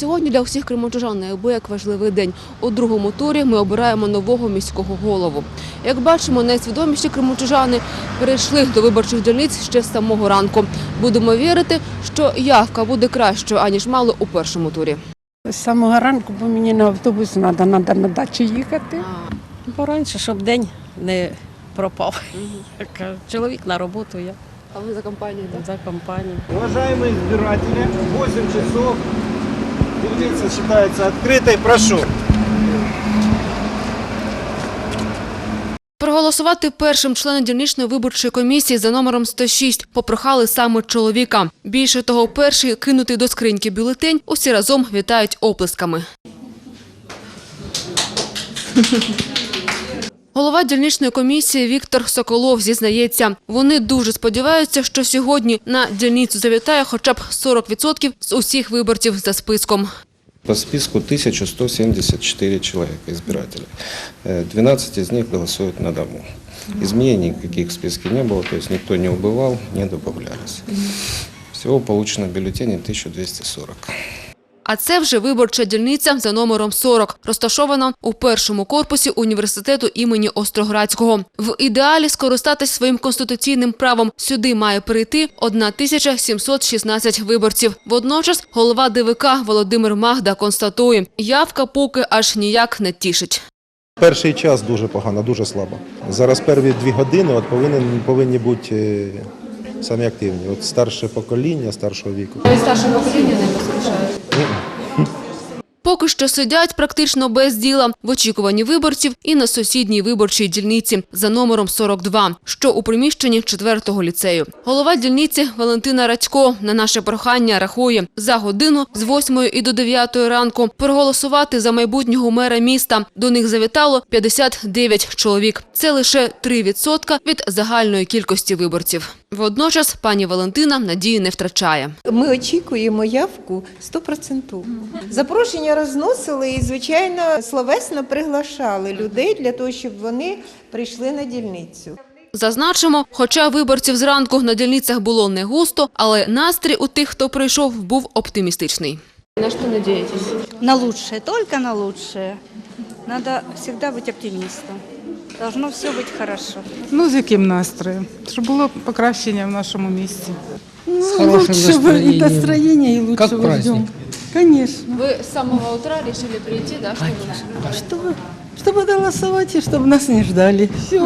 Сьогодні для всіх кримочужан неабияк важливий день. У другому турі ми обираємо нового міського голову. Як бачимо, найсвідоміші кримочужани перейшли до виборчих дільниць ще з самого ранку. Будемо вірити, що явка буде кращою, аніж мало у першому турі. З самого ранку, бо мені на автобус треба, треба на дачу їхати. Пораньше, щоб день не пропав. Чоловік на роботу, я А ви за компанію? за компанію. Уважаемые избиратели, 8 часов. Дільниця считается открытой. Прошу. Проголосувати першим членом дільничної виборчої комісії за номером 106 попрохали саме чоловіка. Більше того, перший кинутий до скриньки бюлетень усі разом вітають оплесками. Голова дільничної комісії Віктор Соколов зізнається, вони дуже сподіваються, що сьогодні на дільницю завітає хоча б 40% з усіх виборців за списком. По списку 1174 человека избирателей. Э, 12 из них голосуют на дому. Изменений никаких в списке не было, то есть никто не убывал, не добавлялись. Всего получено бюллетеней 1240. А це вже виборча дільниця за номером 40, розташована у першому корпусі університету імені Остроградського. В ідеалі скористатись своїм конституційним правом сюди має прийти 1716 виборців. Водночас голова ДВК Володимир Магда констатує, явка поки аж ніяк не тішить. Перший час дуже погано, дуже слабо. Зараз перві дві години от повинні, повинні бути е, самі активні. От старше покоління, старшого віку. Старше покоління не поспішає. Поки що сидять практично без діла в очікуванні виборців і на сусідній виборчій дільниці за номером 42, що у приміщенні 4-го ліцею. Голова дільниці Валентина Радько на наше прохання рахує за годину з 8 і до 9 ранку проголосувати за майбутнього мера міста. До них завітало 59 чоловік. Це лише 3% від загальної кількості виборців. Водночас пані Валентина надії не втрачає. Ми очікуємо явку 100%. Запрошення розносили і, звичайно, словесно приглашали людей для того, щоб вони прийшли на дільницю. Зазначимо, хоча виборців зранку на дільницях було не густо, але настрій у тих, хто прийшов, був оптимістичний. На що надієтесь? На лучшее, только на лучшее. Надо всегда быть оптимистом. Должно все быть хорошо. Ну, з яким настроєм? Щоб було покращення в нашому місті. Ну, хорошим настроєнням. и настроение, и лучшего Как праздник. ждем. Конечно. Ви з самого утра вирішили прийти, да? Чтобы, чтобы голосовать и чтобы нас не ждали. Все.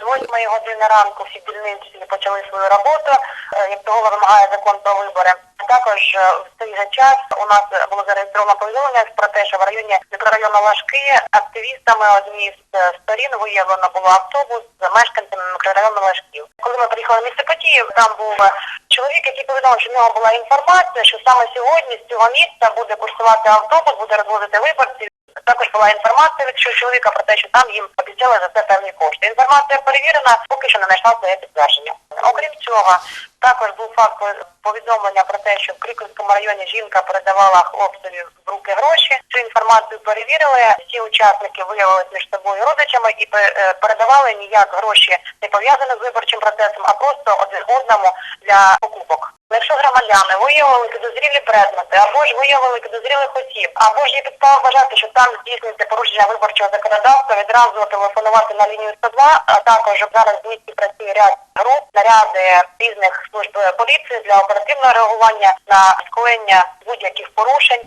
З 8 години ранку всі дільниці почали свою роботу, е, як того вимагає закон про вибори. Також е, в цей же час у нас було зареєстровано повідомлення про те, що в районі мікрорайону Лашки активістами однієї з е, сторін виявлено було автобус з мешканцями мікрорайону Лашків. Коли ми приїхали в місто Події, там був е, чоловік, який повідомив, що в нього була інформація, що саме сьогодні з цього місця буде курсувати автобус, буде розвозити виборців. Також була інформація від чоловіка про те, що там їм обіцяли за це певні кошти. Інформація перевірена, поки що не знайшла своє підтвердження. Окрім цього, також був факт повідомлення про те, що в Криківському районі жінка передавала хлопцеві в руки гроші. Цю інформацію перевірили. Всі учасники виявилися між собою родичами і е, передавали ніяк гроші не пов'язані з виборчим процесом, а просто один одному для покупок. Якщо громадяни виявили підозрілі предмети, або ж виявили підозрілих осіб, або ж є підстава вважати, що там здійснюється порушення виборчого законодавства, відразу телефонувати на лінію 102, а також зараз в місті працює ряд груп, наряди різних служб поліції для оперативного реагування на скоєння будь-яких порушень.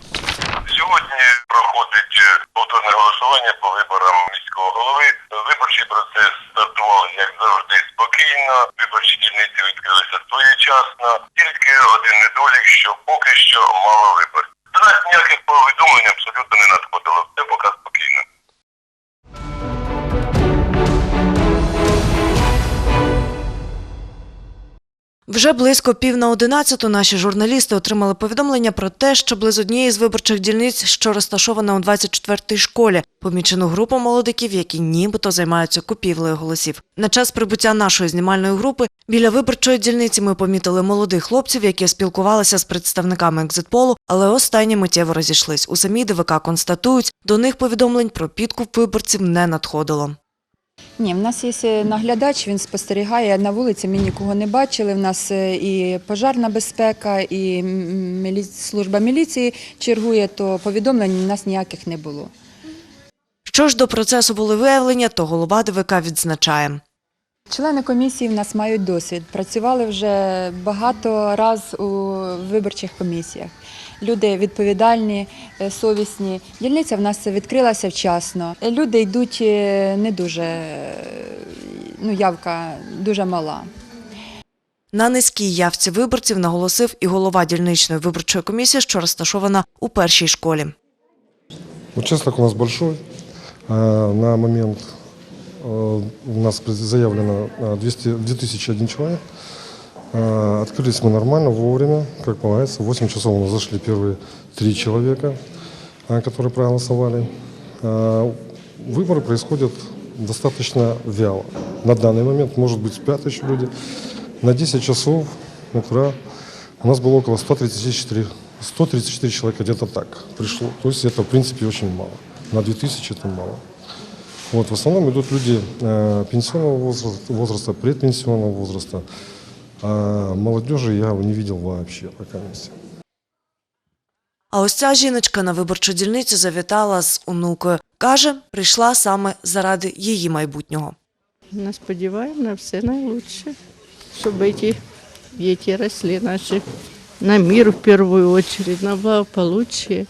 Сьогодні проходить е, повторне голосування по виборам міського голови. Виборчий процес стартував, як завжди, спокійно. Виборчі дільниці відкрилися своєчасно. Тільки один недолік, що поки що мало виборців. До нас ніяких повідомлень абсолютно не надходило. Все поки Вже близько пів на одинадцяту наші журналісти отримали повідомлення про те, що близу однієї з виборчих дільниць, що розташована у 24-й школі, помічену групу молодиків, які нібито займаються купівлею голосів. На час прибуття нашої знімальної групи біля виборчої дільниці ми помітили молодих хлопців, які спілкувалися з представниками екзитполу, але останні миттєво розійшлись. У самій ДВК констатують, до них повідомлень про підкуп виборців не надходило. Ні, в нас є наглядач, він спостерігає на вулиці. Ми нікого не бачили. В нас е, і пожарна безпека, і служба міліції чергує, то повідомлень у нас ніяких не було. Що ж до процесу волевиявлення, то голова ДВК відзначає. Члени комісії в нас мають досвід. Працювали вже багато раз у виборчих комісіях. Люди відповідальні, е, совісні. Дільниця в нас відкрилася вчасно. Люди йдуть е, не дуже, е, ну явка дуже мала. На низькій явці виборців наголосив і голова дільничної виборчої комісії, що розташована у першій школі. Участок у нас большой. На момент у нас заявлено а, 200, 2001 человек. А, Открылись мы нормально, вовремя, как полагается. В 8 часов у нас зашли первые три человека, а, которые проголосовали. А, Выборы происходят достаточно вяло. На данный момент, может быть, спят еще люди. На 10 часов утра у нас было около 134, 134 человека, где-то так пришло. То есть это, в принципе, очень мало. На 2000 это мало. Вот, в основном идут люди э, пенсионного возраста, возраста, предпенсионного возраста. А молодежи я не видел вообще пока месте. А ось ця жіночка на виборчу дільницю завітала з онукою. Каже, прийшла саме заради її майбутнього. Ми сподіваємося на все найкраще, щоб ці діти росли наші на мир в першу чергу, на благополуччя.